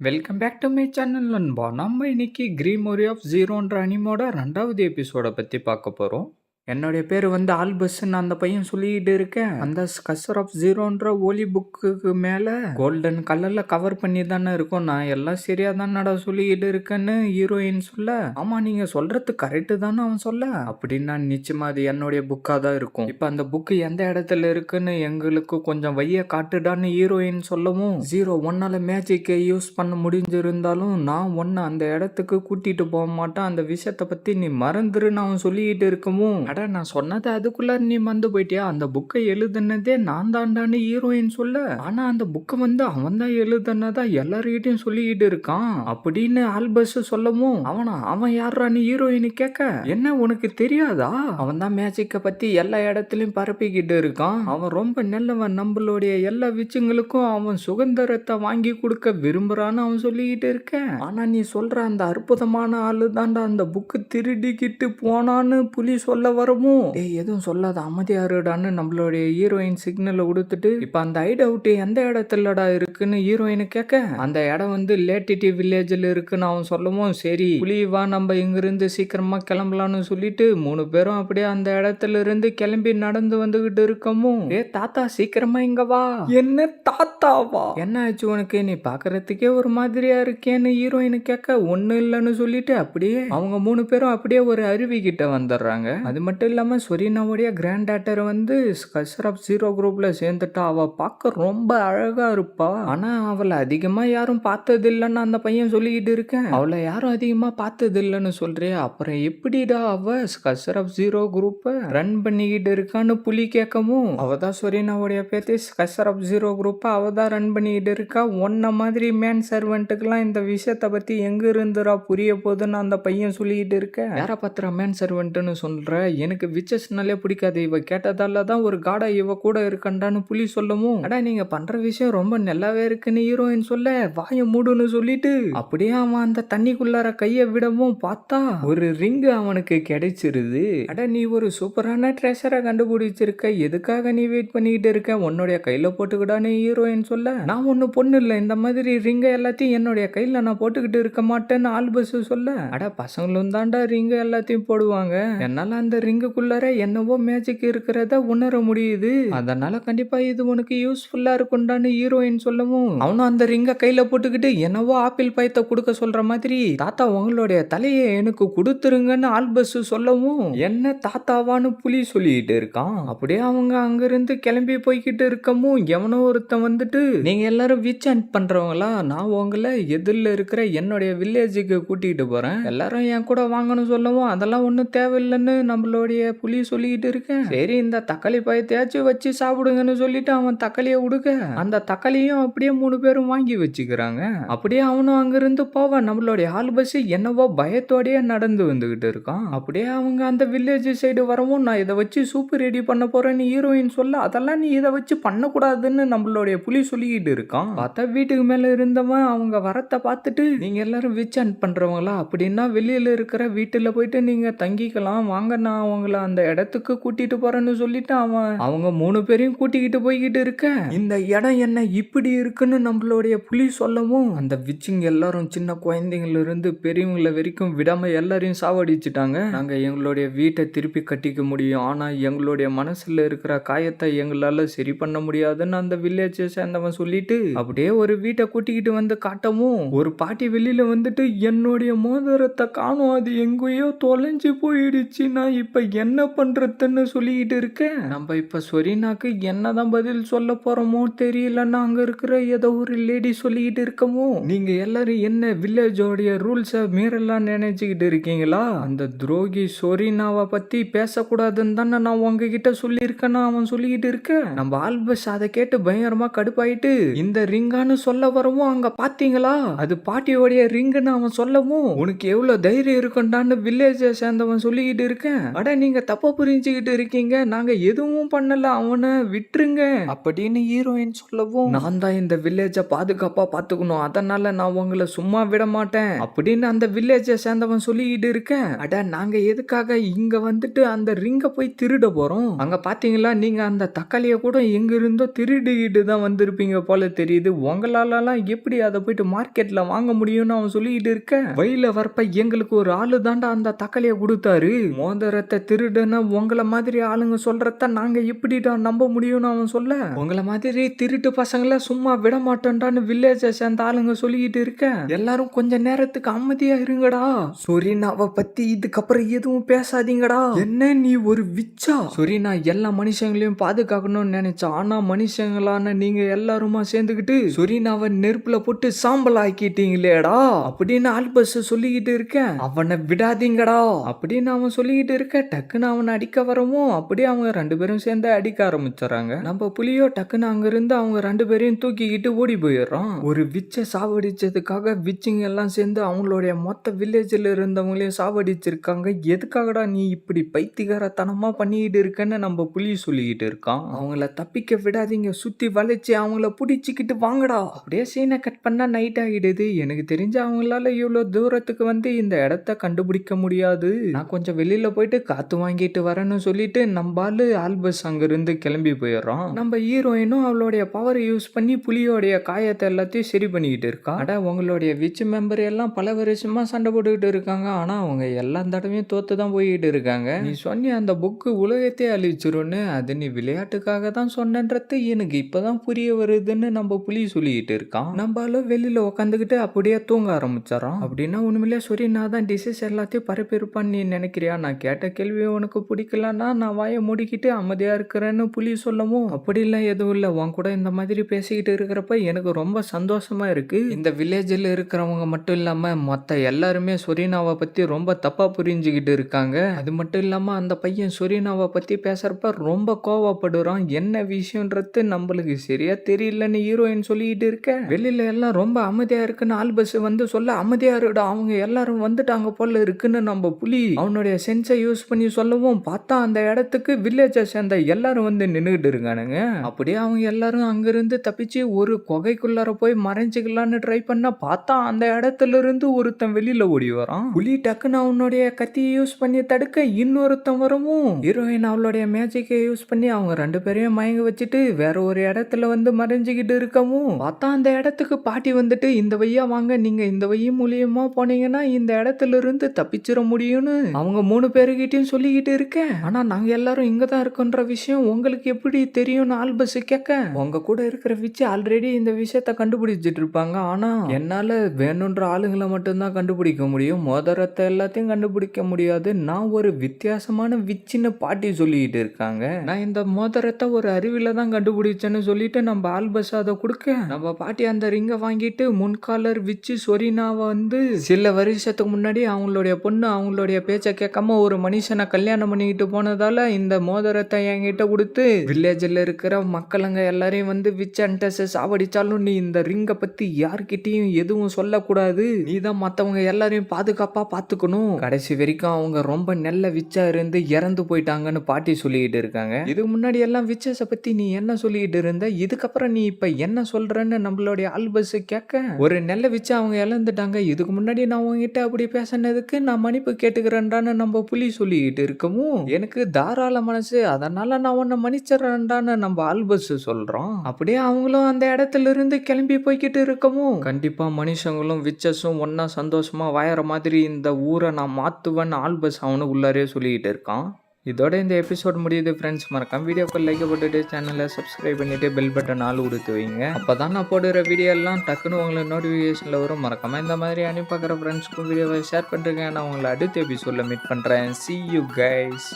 Welcome back to my channel நண்பா. நம்ம இன்னைக்கு கிரீமோரி ஆஃப் ஜீரோன்ற அனிமோட ரெண்டாவது எபிசோடை பற்றி பார்க்க போகிறோம் என்னுடைய பேர் வந்து ஆல்பஸ்ன்னு அந்த பையன் சொல்லிக்கிட்டு இருக்கேன் அந்த கசர் ஆஃப் ஜீரோன்ற ஓலி புக்குக்கு மேலே கோல்டன் கலரில் கவர் பண்ணி தானே இருக்கும். நான் எல்லாம் சரியாக தானடா சொல்லிக்கிட்டு இருக்கேன்னு ஹீரோயின் சொல்ல. ஆமாம் நீங்கள் சொல்கிறது கரெக்டு தானே அவன் சொல்ல. அப்படின்னா நிச்சயமாக அது என்னுடைய புக்காக தான் இருக்கும். இப்போ அந்த புக்கு எந்த இடத்துல இருக்குன்னு எங்களுக்கு கொஞ்சம் வைய காட்டுடான்னு ஹீரோயின் சொல்லவும் ஜீரோ ஒன்னால் மேஜிக்கை யூஸ் பண்ண முடிஞ்சிருந்தாலும் நான் ஒன்று அந்த இடத்துக்கு கூட்டிகிட்டு போக மாட்டேன். அந்த விஷயத்தை பற்றி நீ மறந்துருன்னு அவன் சொல்லிக்கிட்டு இருக்கவும் அட நான் சொன்னது அதுக்குள்ள நீ மந்து போயிட்டியா? அந்த புக்கை எழுதுனதே நான் தாண்டான்னு ஹீரோயின் சொல்ல. ஆனா அந்த புக்கை வந்து அவன் தான் எழுதுனதா எல்லார்கிட்டயும் சொல்லிக்கிட்டு இருக்கான். அப்படின்னு ஆல்பஸ் சொல்லவும் அவனா அவன் யாரான்னு ஹீரோயின் கேட்க என்ன உனக்கு தெரியாதா? அவன் தான் மேஜிக்கை பத்தி எல்லா இடத்துலயும் பரப்பிக்கிட்டு இருக்கான். அவன் ரொம்ப நல்லவன். நம்மளுடைய எல்லா விச்சுங்களுக்கும் அவன் சுதந்திரத்தை வாங்கி கொடுக்க விரும்புறான்னு அவன் சொல்லிக்கிட்டு இருக்கேன். ஆனா நீ சொல்ற அந்த அற்புதமான ஆளு தாண்டா அந்த புக்கு திருடிக்கிட்டு போனான்னு புலி சொல்ல வரவும் டேய் எதுவும் சொல்லாத. அமைதியா இருடான்னு நம்மளுடைய ஹீரோயின் சிக்னலை கொடுத்துட்டு இப்ப அந்த ஐட் அவுட் எந்த இடத்துலடா இருக்குன்னு ஹீரோயின் கேட்க? அந்த இடம் வந்து லேட்டிட்டி வில்லேஜ்ல இருக்குன்னு அவன் சொல்லவும் சரி புலி வா நம்ம இங்கிருந்து சீக்கிரமா கிளம்பலாம்னு சொல்லிட்டு மூணு பேரும் அப்படியே அந்த இடத்துல இருந்து கிளம்பி நடந்து வந்துகிட்டு இருக்கமும் ஏ தாத்தா சீக்கிரமா இங்க வா. என்ன தாத்தாவா? என்ன ஆச்சு உனக்கு? நீ பாக்குறதுக்கே ஒரு மாதிரியா இருக்கேன்னு ஹீரோயின் கேட்க? ஒண்ணு இல்லைன்னு சொல்லிட்டு அப்படியே அவங்க மூணு பேரும் அப்படியே ஒரு அருவி கிட்ட வந்துடுறாங்க. அது மட்டும் இல்லாமல் சொரீனாவுடைய கிராண்ட் டாட்டர் வந்து ஸ்கசர் ஜீரோ குரூப்பில் சேர்ந்துட்டா. அவள் பார்க்க ரொம்ப அழகாக இருப்பா. ஆனால் அவளை அதிகமாக யாரும் பார்த்தது இல்லைன்னு அந்த பையன் சொல்லிக்கிட்டு இருக்கேன். அவளை யாரும் அதிகமாக பார்த்தது இல்லைன்னு சொல்றியா? அப்புறம் எப்படிடா அவள் ஸ்கசர் ஜீரோ குரூப்பை ரன் பண்ணிக்கிட்டு இருக்கான்னு புலி கேட்கவும் அவ தான் சொரீனாவுடைய பேத்தி. ஸ்கசர் ஜீரோ குரூப்பை அவள் தான் ரன் பண்ணிக்கிட்டு இருக்கா. ஒன்ன மாதிரி மேன் சர்வெண்ட்டுக்கெல்லாம் இந்த விஷயத்தை பற்றி எங்கே இருந்துரா புரிய போதுன்னு அந்த பையன் சொல்லிக்கிட்டு இருக்க யாரை பத்திர மேன் சர்வெண்ட்டுன்னு சொல்கிற எனக்கு விச்சஸ்னாலே பிடிக்காது. இவ கேட்டதால தான் ஒரு காடா இவ கூட இருக்கண்டான்னு புலி சொல்லவும் அடா நீங்க பண்ற விஷயம் ரொம்ப நல்லாவே இருக்குன்னு ஹீரோயின் சொல்ல. வாய மூடுன்னு சொல்லிட்டு. அப்படியே அவன் அந்த தண்ணிக்குள்ளார கைய விடவும் பார்த்தா ஒரு ரிங்கு அவனுக்கு கிடைச்சிருது. அட நீ ஒரு சூப்பரான ட்ரெஷரை கண்டுபிடிச்சிருக்க. எதுக்காக நீ வெயிட் பண்ணிக்கிட்டு இருக்க? உன்னுடைய கையில போட்டுக்கிடான்னு ஹீரோயின் சொல்ல. நான் ஒன்னும் பொண்ணு இல்லை. இந்த மாதிரி ரிங்க எல்லாத்தையும் என்னுடைய கையில நான் போட்டுக்கிட்டு இருக்க மாட்டேன்னு ஆல்பஸ் சொல்ல. அட பசங்களும் தாண்டா ரிங்க எல்லாத்தையும் போடுவாங்க. என்னால அந்த ரிங்குக்குள்ளார என்னவோ மேஜிக் இருக்கிறத உணர முடியுது. அதனால கண்டிப்பா இது உனக்கு யூஸ்ஃபுல்லா இருக்கும்டான்னு ஹீரோயின் சொல்லவும். அவனும் அந்த ரிங்க கையில போட்டுக்கிட்டு என்னவோ ஆப்பிள் பயத்தை கொடுக்க சொல்ற மாதிரி தாத்தா உங்களுடைய தலையை எனக்கு கொடுத்துருங்கன்னு ஆல்பஸ் சொல்லவும் என்ன தாத்தாவான்னு புலி சொல்லிட்டு இருக்கான். அப்படியே அவங்க அங்கிருந்து கிளம்பி போய்கிட்டு இருக்கமும் எவனோ ஒருத்தன் வந்துட்டு நீங்க எல்லாரும் விச் அண்ட் பண்றவங்களா? நான் உங்களை எதிரில் இருக்கிற என்னுடைய வில்லேஜுக்கு கூட்டிகிட்டு போறேன். எல்லாரும் என் கூட வாங்கணும் சொல்லவும் அதெல்லாம் ஒன்றும் தேவையில்லைன்னு நம்மளோட நம்மளுடைய புலி சொல்லிக்கிட்டு இருக்கேன் சரி இந்த தக்காளி பயத்தையாச்சும் வச்சு சாப்பிடுங்கன்னு சொல்லிட்டு அவன் தக்காளியை உடுக்க. அந்த தக்காளியும் அப்படியே மூணு பேரும் வாங்கி வச்சுக்கிறாங்க. அப்படியே அவனும் அங்கிருந்து போவான். நம்மளுடைய ஆள் பஸ் என்னவோ பயத்தோடயே நடந்து வந்துகிட்டு இருக்கான். அப்படியே அவங்க அந்த வில்லேஜ் சைடு வரவும் நான் இதை வச்சு சூப்பு ரெடி பண்ண போறேன்னு ஹீரோயின் சொல்ல அதெல்லாம் நீ இதை வச்சு பண்ணக்கூடாதுன்னு நம்மளுடைய புலி சொல்லிக்கிட்டு இருக்கான். பார்த்தா வீட்டுக்கு மேல இருந்தவன் அவங்க வரத்தை பார்த்துட்டு நீங்க எல்லாரும் விச் அண்ட் பண்றவங்களா? அப்படின்னா வெளியில இருக்கிற வீட்டுல போயிட்டு நீங்க தங்கிக்கலாம். வாங்க நான் உங்களை அந்த இடத்துக்கு கூட்டிட்டு போறேன்னு சொல்லிட்டு அவன் அவங்க மூணு பேரையும் கூட்டிக்கிட்டு போய்கிட்டு இருக்க. இந்த இடம் என்ன இப்படி இருக்குன்னு நம்மளுடைய புலி சொல்லவும் அந்த விச்சிங் எல்லாரும் சின்ன குழந்தைங்கள இருந்து பெரியவங்கள வரைக்கும் விடாம எல்லாரையும் சாவடிச்சிட்டாங்க. நாங்க எங்களுடைய வீட்டை திருப்பி கட்டிக்க முடியும். ஆனா எங்களுடைய மனசுல இருக்கிற காயத்தை எங்களால சரி பண்ண முடியாதுன்னு அந்த வில்லேஜை சேர்ந்தவன் சொல்லிட்டு அப்படியே ஒரு வீட்டை கூட்டிக்கிட்டு வந்து காட்டவும் ஒரு பாட்டி வெளியில வந்துட்டு என்னுடைய மோதிரத்தை காணும். அது எங்கேயோ தொலைஞ்சு போயிடுச்சு நான் இப்ப என்ன பண்றதுன்னு சொல்லிக்கிட்டு இருக்கேன் நம்ம இப்ப சொரினாக்கு என்னதான் பதில் சொல்ல போறோமோ தெரியலன்னா அங்க இருக்கிற ஏதோ ஒரு லேடி சொல்லிக்கிட்டு இருக்கமோ? நீங்க எல்லாரும் என்ன வில்லேஜோடைய ரூல்ஸை மீறலாம் நினைச்சுக்கிட்டு இருக்கீங்களா? அந்த துரோகி சொரினாவை பத்தி பேசக்கூடாதுன்னு தானே நான் உங்ககிட்ட சொல்லியிருக்கேன்னு அவன் சொல்லிக்கிட்டு இருக்க? நம்ம ஆல்பஸ் அதை கேட்டு பயங்கரமா கடுப்பாயிட்டு இந்த ரிங்கான்னு சொல்ல வரவும் அங்க பாத்தீங்களா? அது பாட்டியோடைய ரிங்குன்னு அவன் சொல்லவும் உனக்கு எவ்வளவு தைரியம் இருக்குண்டான்னு வில்லேஜை சேர்ந்தவன் சொல்லிக்கிட்டு இருக்கேன். அட அட நீங்க தப்பா புரிஞ்சுக்கிட்டு இருக்கீங்க. நாங்க எதுவும் பண்ணல. அவனை விட்டுருங்க. அப்படின்னு ஹீரோயின் சொல்லவும் நான் தான் இந்த வில்லேஜை பாதுகாப்பா பாத்துக்கணும் அதனால நான் உங்களை சும்மா விட மாட்டேன். அப்படின்னு அந்த வில்லேஜை சேர்ந்தவன் சொல்லிக்கிட்டு இருக்கேன். அட நாங்க எதுக்காக இங்க வந்துட்டு அந்த ரிங்க போய் திருட போறோம்? அங்க பாத்தீங்களா? நீங்க அந்த தக்காளிய கூட எங்க இருந்தோ திருடிக்கிட்டு தான் வந்திருப்பீங்க போல தெரியுது. உங்களாலலாம் எப்படி அதை போயிட்டு மார்க்கெட்ல வாங்க முடியும்னு அவன் சொல்லிக்கிட்டு இருக்க வழியில வரப்ப எங்களுக்கு ஒரு ஆளு தாண்டா அந்த தக்காளிய கொடுத்தாரு. மோதிரத்தை திருடுன உங்கள மாதிரி ஆளுங்க சொல்றத நாங்க எப்படிடா நம்ப முடியும்னு அவன் சொல்ல? உங்கள மாதிரி திருட்டு பசங்கள சும்மா விட மாட்டோம்டான்னு வில்லேஜை சேர்ந்த ஆளுங்க சொல்லிக்கிட்டு இருக்க எல்லாரும் கொஞ்ச நேரத்துக்கு அமைதியா இருங்கடா. சொரினாவை பத்தி இதுக்கப்புறம் எதுவும் பேசாதீங்கடா. என்ன நீ ஒரு விச்சா? சொரினா எல்லா மனுஷங்களையும் பாதுகாக்கணும்னு நினைச்சா ஆனா மனுஷங்களான நீங்க எல்லாருமா சேர்ந்துக்கிட்டு சொரினாவை நெருப்புல போட்டு சாம்பல் ஆக்கிட்டீங்களேடா அப்படின்னு ஆல்பஸ் சொல்லிக்கிட்டு இருக்கேன். அவனை விடாதீங்கடா. அப்படின்னு அவன் சொல்லிக்கிட்டு இருக்க டக்குன்னு அவனை அடிக்க வரவும் அப்படியே அவங்க ரெண்டு பேரும் சேர்ந்து அடிக்க ஆரம்பிச்சிடறாங்க. நம்ம புலியோ டக்குன்னு அங்கிருந்து அவங்க ரெண்டு பேரையும் தூக்கிக்கிட்டு ஓடி போயிடுறான். ஒரு விச்சை சாவடிச்சதுக்காக விச்சிங்க எல்லாம் சேர்ந்து அவங்களுடைய மொத்த வில்லேஜில் இருந்தவங்களையும் சாவடிச்சிருக்காங்க. எதுக்காகடா நீ இப்படி பைத்திகாரத்தனமாக பண்ணிக்கிட்டு இருக்கன்னு நம்ம புலி சொல்லிக்கிட்டு இருக்கான். அவங்கள தப்பிக்க விடாதீங்க. சுற்றி வளைச்சி அவங்கள பிடிச்சிக்கிட்டு வாங்கடா. அப்படியே சீனை கட் பண்ணால் நைட் ஆகிடுது எனக்கு தெரிஞ்ச அவங்களால இவ்வளோ தூரத்துக்கு வந்து இந்த இடத்த கண்டுபிடிக்க முடியாது. நான் கொஞ்சம் வெளியில் போயிட்டு காத்து வாங்கிட்டு வரேன்னு சொல்லிட்டு நம்ம ஆல்பஸ் அங்கிருந்து கிளம்பி போயிடுறோம். நம்ம ஹீரோயினும் அவளுடைய பவரை யூஸ் பண்ணி புலியோடைய காயத்தை எல்லாத்தையும் சரி பண்ணிக்கிட்டு இருக்கா? அட உங்களுடைய விச் மெம்பர் எல்லாம் பல வருஷமா சண்டை போட்டுக்கிட்டு இருக்காங்க. ஆனா அவங்க எல்லா தடவையும் தோத்து தான் போய்கிட்டு இருக்காங்க. நீ சொன்ன அந்த புக்கு உலகத்தை அழிச்சிரும்னு அது நீ விளையாட்டுக்காக தான் சொன்னன்றது எனக்கு இப்பதான் புரிய வருதுன்னு நம்ம புலி சொல்லிக்கிட்டு இருக்கான். நம்மளும் வெளியில உட்காந்துக்கிட்டு அப்படியே தூங்க ஆரம்பிச்சிடறோம் அப்படின்னா உண்மையிலே சொரி நான் தான் டிசீஸ் எல்லாத்தையும் பரப்பியிருப்பான்னு நீ நினைக்கிறியா? நான் கேட்ட கேள்வி உனக்கு பிடிக்கலன்னா நான் வாயை மூடிக்கிட்டு அமைதியாக இருக்கிறேன்னு புலி சொல்லவும் அப்படிலாம் எதுவும் இல்லை. உன் கூட இந்த மாதிரி பேசிக்கிட்டு இருக்கிறப்ப எனக்கு ரொம்ப சந்தோஷமாக இருக்குது இந்த வில்லேஜில் இருக்கிறவங்க மட்டும் இல்லாமல் மற்ற எல்லாருமே சொரீனாவை பற்றி ரொம்ப தப்பாக புரிஞ்சுக்கிட்டு இருக்காங்க. அது மட்டும் இல்லாமல் அந்த பையன் சொரினாவை பற்றி பேசுகிறப்ப ரொம்ப கோவப்படுறான். என்ன விஷயம்ன்றது நம்மளுக்கு சரியாக தெரியலன்னு ஹீரோயின் சொல்லிக்கிட்டு இருக்க. வெளியில் எல்லாம் ரொம்ப அமைதியாக இருக்குன்னு ஆல்பஸ் வந்து சொல்ல அமைதியாக இருடா அவங்க எல்லாரும் வந்துட்டாங்க போல இருக்குன்னு நம்ம புலி. அவனுடைய சென்ஸை யூஸ் பண்ணி சொல்லவும் பார்த்தா அந்த இடத்துக்கு வில்லேஜை சேர்ந்த எல்லாரும் வந்து நின்றுகிட்டு இருக்கானுங்க. அப்படியே அவங்க எல்லாரும் அங்கிருந்து தப்பிச்சு ஒரு குகைக்குள்ளார போய் மறைஞ்சிக்கலான்னு ட்ரை பண்ண பார்த்தா அந்த இடத்துல இருந்து ஒருத்தன் வெளியில ஓடி வரான். புலி டக்குன்னு அவனுடைய கத்தியை யூஸ் பண்ணி தடுக்க இன்னொருத்தன் வரவும் ஹீரோயின் அவளுடைய மேஜிக்கை யூஸ் பண்ணி அவங்க ரெண்டு பேரையும் மயங்க வச்சுட்டு வேற ஒரு இடத்துல வந்து மறைஞ்சுக்கிட்டு இருக்கவும் பார்த்தா அந்த இடத்துக்கு பாட்டி வந்துட்டு இந்த வையா வாங்க நீங்க இந்த வையும் மூலியமா போனீங்கன்னா இந்த இடத்துல இருந்து தப்பிச்சிட முடியும்னு. அவங்க மூணு பேருக்கிட்டையும் சொல்லிக்கிட்டு இருக்கேன் ஆனா நாங்க எல்லாரும் இங்க தான் இருக்கோன்ற விஷயம் உங்களுக்கு எப்படி தெரியும்னு ஆல்பஸ் கேட்க. உங்க கூட இருக்கிற விச்சு ஆல்ரெடி இந்த விஷயத்த கண்டுபிடிச்சிட்டு இருப்பாங்க. ஆனா என்னால வேணுன்ற ஆளுங்களை மட்டும்தான் கண்டுபிடிக்க முடியும். மோதிரத்தை எல்லாத்தையும் கண்டுபிடிக்க முடியாது. நான் ஒரு வித்தியாசமான விச்சின்னு பாட்டி சொல்லிக்கிட்டு இருக்காங்க. நான் இந்த மோதிரத்தை ஒரு அறிவில தான் கண்டுபிடிச்சேன்னு சொல்லிட்டு நம்ம ஆல்பஸ் அதை கொடுக்க. நம்ம பாட்டி அந்த ரிங்கை வாங்கிட்டு முன்காலர் விச்சு சொரினாவை வந்து சில வருஷத்துக்கு முன்னாடி அவங்களுடைய பொண்ணு அவங்களுடைய பேச்சை கேட்காம ஒரு மனுஷன் கல்யாணம் பண்ணிக்கிட்டு போனதால இந்த மோதிரத்தை என்கிட்ட கொடுத்து வில்லேஜில் இருக்கிற மக்களுங்க எல்லாரையும் வந்து விச் சாவடிச்சாலும் நீ இந்த ரிங்கை பற்றி யார்கிட்டையும் எதுவும் சொல்லக்கூடாது. நீ தான் மற்றவங்க எல்லாரையும் பாதுகாப்பாக பார்த்துக்கணும் கடைசி வரைக்கும் அவங்க ரொம்ப நல்ல விச்சா இருந்து இறந்து போயிட்டாங்கன்னு பாட்டி சொல்லிக்கிட்டு இருக்காங்க. இதுக்கு முன்னாடி எல்லாம் விச்சஸை பற்றி நீ என்ன சொல்லிக்கிட்டு இருந்த? இதுக்கப்புறம் நீ இப்போ என்ன சொல்கிறன்னு நம்மளுடைய ஆல்பஸ் கேட்க ஒரு நல்ல விச்சா அவங்க இழந்துட்டாங்க. இதுக்கு முன்னாடி நான் உங்ககிட்ட அப்படி பேசினதுக்கு நான் மன்னிப்பு கேட்டுக்கிறேன்டான்னு நம்ம புலி சொல்லி சொல்லிக்கிட்டு இருக்கவும் எனக்கு தாராள மனசு. அதனால நான் உன்னை மன்னிச்சிடறேன்டான்னு நம்ம ஆல்பஸ் சொல்றோம். அப்படியே அவங்களும் அந்த இடத்துல இருந்து கிளம்பி போய்கிட்டு இருக்கவும் கண்டிப்பா மனுஷங்களும் விச்சஸும் ஒன்னா சந்தோஷமா வாயற மாதிரி இந்த ஊரை நான் மாத்துவேன்னு ஆல்பஸ் அவனு உள்ளாரே சொல்லிக்கிட்டு இருக்கான். இதோட இந்த எபிசோட் முடியுது ஃப்ரெண்ட்ஸ் மறக்காம வீடியோக்கு லைக் போட்டுட்டு சேனலை சப்ஸ்கிரைப் பண்ணிவிட்டு பெல் பட்டன் ஆள் கொடுத்து வைங்க. அப்பதான் நான் போடுற வீடியோ எல்லாம் டக்குன்னு உங்களுக்கு நோட்டிஃபிகேஷனில் வரும். மறக்காம இந்த மாதிரி அனுப்பி பார்க்குற ஃப்ரெண்ட்ஸ்க்கும் வீடியோவை ஷேர் பண்ணுறேங்க நான் உங்களை அடுத்த எபிசோடில் மீட் பண்ணுறேன் சி யூ கைஸ்